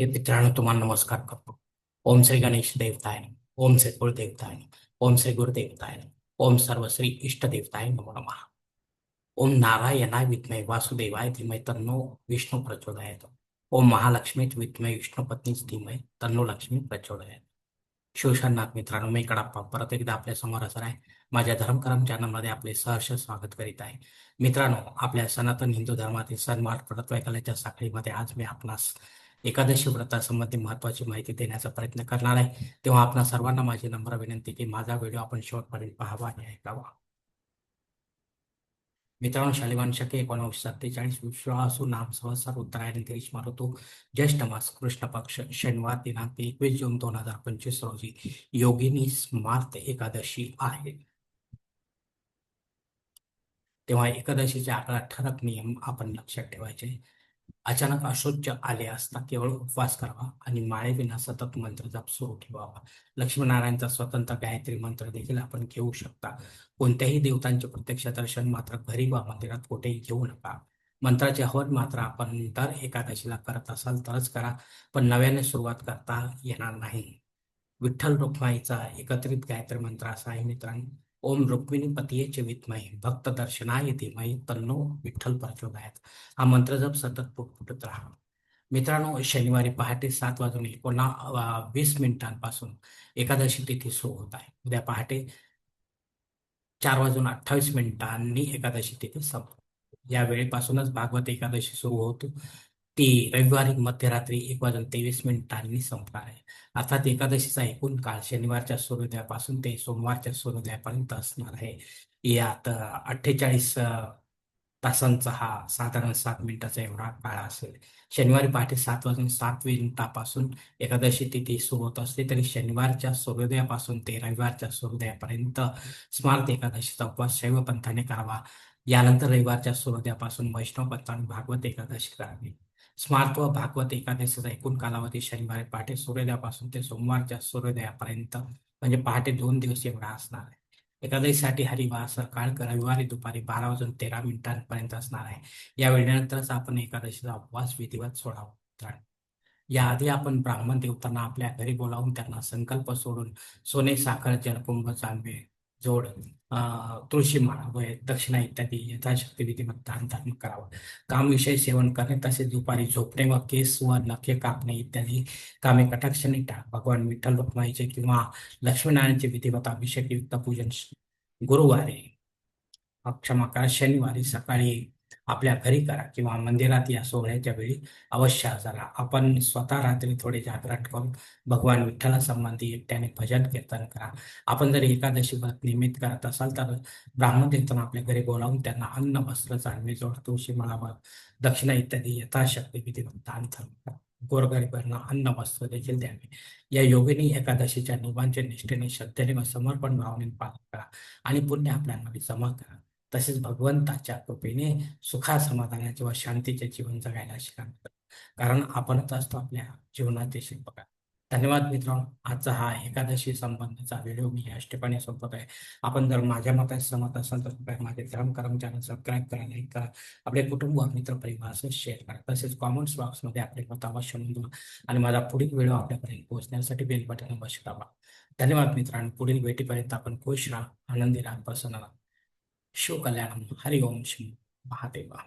हे मित्रांनो तुम्हाला नमस्कार करतो. ओम श्री गणेश देवताय ओम श्री कुलदेवताय ओम श्री गुरुदेवताय ओम सर्व श्री इष्ट नमो नम. ओम नारायणाय विद्मय वासुदेवाय धीमय तन्नो विष्णू प्रचोदयात. ओम महालक्ष्मी विद्मय विष्णू पत्नीच धीमहि तन्नो लक्ष्मी प्रचोदयात. शिवशांनाथ मित्रांनो मी कडाप्पा परत एकदा आपल्यासमोर असणार आहे. माझ्या धर्मकरम चॅनलमध्ये आपले सहर्ष स्वागत करीत आहे. मित्रांनो आपल्या सनातन हिंदू धर्मातील सन्मान पडत्व साखळीमध्ये आज मी आपणास एकादशी व्रतासंबंधी महत्वाची माहिती देण्याचा प्रयत्न करणार आहे. तेव्हा आपणा सर्वांना माझी नम्र विनंती की माझा व्हिडिओ आपण शेवटपर्यंत पाहावा आणि ऐकावा. मित्रांनो शालिवान शके एकोणवीसशे सत्तेचाळीस विश्वासू नाम सहसर उत्तरायण ग्रीष्म ऋतू ज्येष्ठ मास कृष्ण पक्ष शनिवार दिनांक एकवीस जून दोन हजार पंचवीस रोजी योगिनी स्मार्त एकादशी आहे. तेव्हा एकादशीचे अकरा ठरक नियम आपण लक्षात ठेवायचे. अचानक अशोच आले असता केवळ उपवास करावा आणि माळेविना सतत मंत्र जप सुरू ठेवावा. लक्ष्मीनारायणचा स्वतंत्र गायत्री मंत्र देखील आपण घेऊ शकता. कोणत्याही देवतांचे प्रत्यक्ष दर्शन मात्र घरी वा मंदिरात कुठेही घेऊ नका. मंत्राचे हवन मात्र आपण दर एकादशीला करत असाल तरच करा पण नव्याने सुरुवात करता येणार नाही. विठ्ठल रुक्माईचा एकत्रित गायत्री मंत्र असा आहे मित्रांनो. ओम रुक्मिणी पतीयेचे विद्महे भक्त दर्शनाय धीमहि तन्नो विठ्ठल प्रचोदयात हा मंत्र जप सतत पुटपुटत राहा. मित्रांनो शनिवारी पहाटे सात वाजून एकोणा वीस मिनिटांपासून एकादशी तिथी सुरू होत आहे. उद्या पहाटे चार वाजून अठ्ठावीस मिनिटांनी एकादशी तिथी संपते. या वेळेपासूनच भागवत एकादशी सुरू होतो. ती रविवारी मध्यरात्री एक वाजून तेवीस मिनिटांनी संपणार आहे. अर्थात एकादशीचा एकूण काळ शनिवारच्या सूर्योदयापासून ते सोमवारच्या सूर्योदयापर्यंत असणार आहे. यात अठ्ठेचाळीस तासांचा हा साधारण सात मिनिटाचा एवढा काळ असेल. शनिवारी पहाटे सात वाजून सात मिनिटापासून एकादशी तिथी सुरू होत असते. तरी शनिवारच्या सूर्योदयापासून ते रविवारच्या सूर्योदयापर्यंत स्मार्त एकादशीचा उपवास शैव पंथाने करावा. यानंतर रविवारच्या सूर्योदयापासून वैष्णव पंथाने भागवत एकादशी करावी. स्मार्त व भागवत एकादशीचा एकूण कालावधी शनिवारी पहाटे सूर्योदयापासून ते सोमवारच्या सूर्योदयापर्यंत म्हणजे पहाटे दोन दिवस एवढा असणार आहे एकादशीसाठी हरिवार सकाळ रविवारी दुपारी बारा वाजून तेरा मिनिटांपर्यंत असणार आहे या वेळेनंतरच आपण एकादशीचा उपवास विधिवत सोडावा मित्रांनो. याआधी आपण ब्राह्मण देवतांना आपल्या घरी बोलावून त्यांना संकल्प सोडून सोने साखर जलकुंभ चांबे जोड तुळशी माळा व दक्षिणा इत्यादी यथाशक्ती विधिमत दान धर्म करावं. कामविषयी सेवन करणे तसेच दुपारी झोपणे व केस व नखे कापणे इत्यादी कामे कटाक्षाने टाळ. भगवान विठ्ठल रुक्माईचे किंवा लक्ष्मीनारायणचे विधिवत अभिषेक युक्त पूजन गुरुवारी क्षमा करा. शनिवारी सकाळी आपल्या घरी करा किंवा मंदिरात या सोहळ्याच्या वेळी अवश्य हजारा आपण स्वतः रात्री थोडे जागरण करून भगवान विठ्ठला संबंधी एकट्याने भजन कीर्तन करा. आपण जर एकादशी व्रत निमित्त करत असाल तर ब्राह्मण देवतांना आपल्या घरी बोलावून त्यांना अन्न वस्त्र चांगली जोड तुळशी माळावर दक्षिणा इत्यादी यथाशक्ती विधिवत दान करा. गोरगरिबांना अन्न वस्त्र देखील द्यावे. या योगिनी एकादशीच्या नियमांच्या निष्ठेने श्रद्धेने व समर्पण भावनेने पालन करा आणि पुण्य आपल्यामध्ये जमा करा. तसेच भगवंताच्या कृपेने सुखा समाधाना किंवा शांतीचे जीवन जगायला शिका. कारण आपणच असतो आपल्या जीवनाचे शिल्पकार. धन्यवाद मित्रांनो. आजचा हा एकादशी संबंधाचा व्हिडिओ मी याच ठिकाणी आहे. आपण जर माझ्या मताशी सहमत असाल तर कृपया माझे धर्मकरम चॅनल सबस्क्राईब करा लाईक करा. आपले कुटुंब मित्र परिवारासह शेअर करा. तसेच कॉमेंट्स बॉक्समध्ये आपले मत अवश्य नोंदवा आणि माझा पुढील व्हिडिओ आपल्यापर्यंत पोहोचण्यासाठी बेल बटन अवश्य दाबा. धन्यवाद मित्रांनो. पुढील भेटीपर्यंत आपण खुश राहा आनंदी राहा प्रसन्न राहा. शिवकल्याणम हरिओम श्री महादेवा